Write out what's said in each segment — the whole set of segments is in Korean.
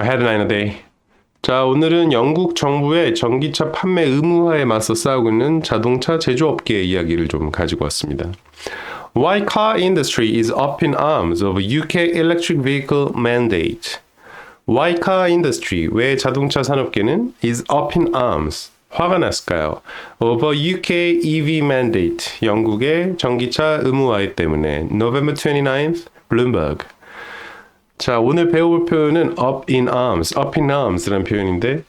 I had a nice day. 자, 오늘은 영국 정부의 전기차 판매 의무화에 맞서 싸우고 있는 자동차 제조업계의 이야기를 좀 가지고 왔습니다. Why car industry is up in arms over UK electric vehicle mandate? Why car industry, 왜 자동차 산업계는 is up in arms, 화가 났을까요? Over UK EV mandate, 영국의 전기차 의무화에 때문에 November 29th, Bloomberg. 자, 오늘 배워볼 표현은 up in arms, up in arms라는 표현인데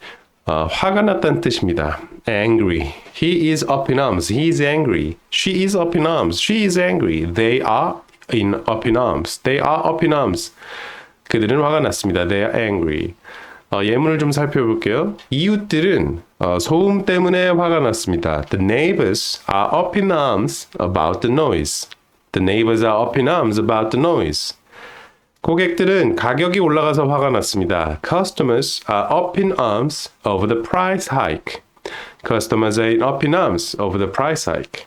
어, 화가 났다는 뜻입니다. angry. He is up in arms. He is angry. She is up in arms. She is angry. They are in up in arms. They are up in arms. 그들은 화가 났습니다. They are angry. 어, 예문을 좀 살펴볼게요. 이웃들은 어, 소음 때문에 화가 났습니다. The neighbors are up in arms about the noise. The neighbors are up in arms about the noise. 고객들은 가격이 올라가서 화가 났습니다. Customers are up in arms over the price hike. Customers are up in arms over the price hike.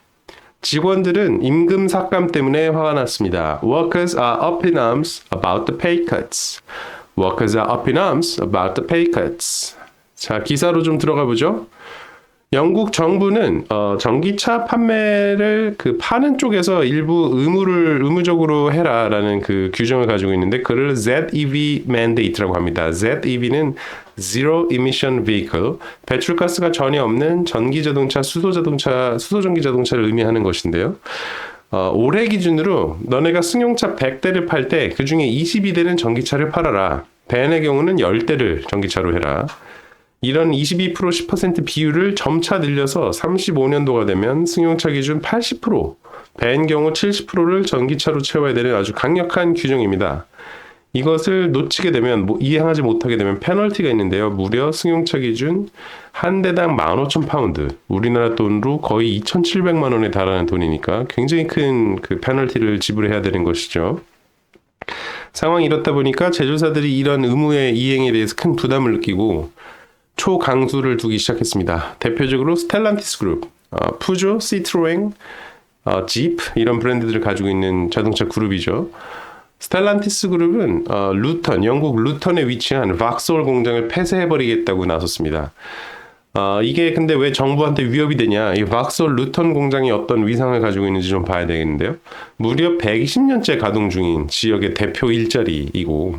직원들은 임금 삭감 때문에 화가 났습니다. Workers are up in arms about the pay cuts. Workers are up in arms about the pay cuts. 자, 기사로 좀 들어가 보죠. 영국 정부는 어, 전기차 판매를 그 파는 쪽에서 일부 의무를 의무적으로 해라라는 그 규정을 가지고 있는데 그를 ZEV mandate라고 합니다. ZEV는 Zero Emission Vehicle, 배출가스가 전혀 없는 전기 자동차, 수소 자동차, 수소 전기 자동차를 의미하는 것인데요. 어, 올해 기준으로 너네가 승용차 100대를 팔 때 그 중에 22대는 전기차를 팔아라. 벤의 경우는 10대를 전기차로 해라. 이런 22% 10% 비율을 점차 늘려서 35년도가 되면 승용차 기준 80%, 벤 경우 70%를 전기차로 채워야 되는 아주 강력한 규정입니다. 이것을 놓치게 되면 뭐 이행하지 못하게 되면 페널티가 있는데요. 무려 승용차 기준 한 대당 15,000파운드, 우리나라 돈으로 거의 2,700만 원에 달하는 돈이니까 굉장히 큰 그 페널티를 지불해야 되는 것이죠. 상황이 이렇다 보니까 제조사들이 이런 의무의 이행에 대해서 큰 부담을 느끼고 초강수를 두기 시작했습니다. 대표적으로 스텔란티스 그룹, 어, 푸조, 시트로엥, 어, 집 이런 브랜드들을 가지고 있는 자동차 그룹이죠. 스텔란티스 그룹은 어, 루턴, 영국 루턴에 위치한 vak솔 공장을 폐쇄해버리겠다고 나섰습니다. 어, 이게 근데 왜 정부한테 위협이 되냐? 이 왁솔 루턴 공장이 어떤 위상을 가지고 있는지 좀 봐야 되겠는데요. 무려 120년째 가동 중인 지역의 대표 일자리이고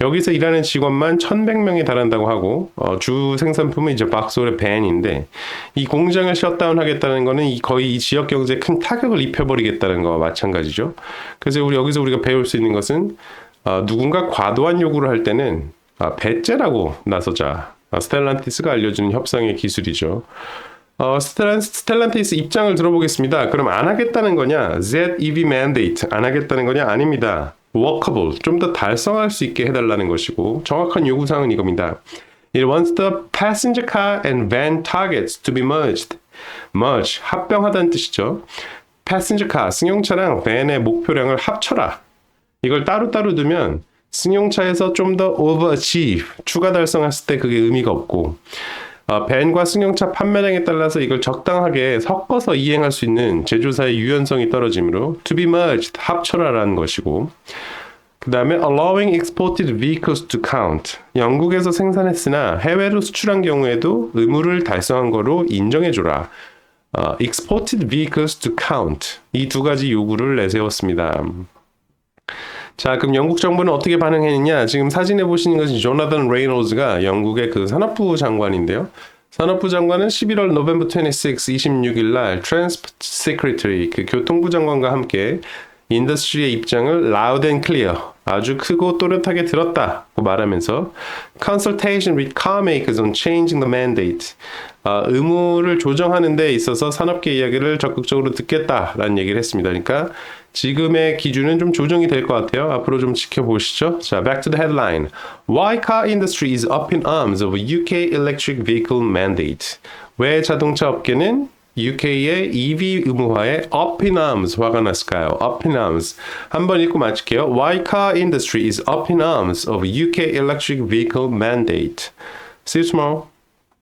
여기서 일하는 직원만 1,100명에 달한다고 하고 어, 주 생산품은 이제 왁솔의 밴인데 이 공장을 셧다운하겠다는 거는 이 거의 이 지역 경제에 큰 타격을 입혀버리겠다는 거와 마찬가지죠. 그래서 우리 여기서 우리가 배울 수 있는 것은 어, 누군가 과도한 요구를 할 때는 아, 배째라고 나서자. 아, 스텔란티스가 알려주는 협상의 기술이죠. 어, 스텔란, 스텔란티스 입장을 들어보겠습니다. 그럼 안 하겠다는 거냐? ZEV mandate 안 하겠다는 거냐? 아닙니다. workable 좀 더 달성할 수 있게 해달라는 것이고 정확한 요구 사항은 이겁니다. It wants the passenger car and van targets to be merged. merge 합병하다는 뜻이죠. passenger car 승용차랑 밴의 목표량을 합쳐라. 이걸 따로따로 두면 승용차에서 좀 더 overachieve 추가 달성했을 때 그게 의미가 없고 어, 밴과 승용차 판매량에 따라서 이걸 적당하게 섞어서 이행할 수 있는 제조사의 유연성이 떨어지므로 to be merged 합쳐라라는 것이고 그 다음에 allowing exported vehicles to count. 영국에서 생산했으나 해외로 수출한 경우에도 의무를 달성한 거로 인정해줘라. 어, exported vehicles to count. 이 두 가지 요구를 내세웠습니다. 자, 그럼 영국 정부는 어떻게 반응했느냐? 지금 사진에 보시는 것이 조나단 레이놀즈가 영국의 그 산업부 장관인데요. 산업부 장관은 11월 노벤버 26, 26일 날 트랜스 세크리터리 그 교통부 장관과 함께 인더스트리의 입장을 loud and clear 아주 크고 또렷하게 들었다고 말하면서 consultation with car makers on changing the mandate 아, 의무를 조정하는 데 있어서 산업계 이야기를 적극적으로 듣겠다라는 얘기를 했습니다. 그러니까 지금의 기준은 좀 조정이 될 것 같아요. 앞으로 좀 지켜보시죠. 자, back to the headline. Why car industry is up in arms over UK electric vehicle mandate? 왜 자동차 업계는 UK의 EV 의무화에 up in arms 화가 났을까요? up in arms. 한번 읽고 마칠게요. Why car industry is up in arms over UK electric vehicle mandate? See you tomorrow.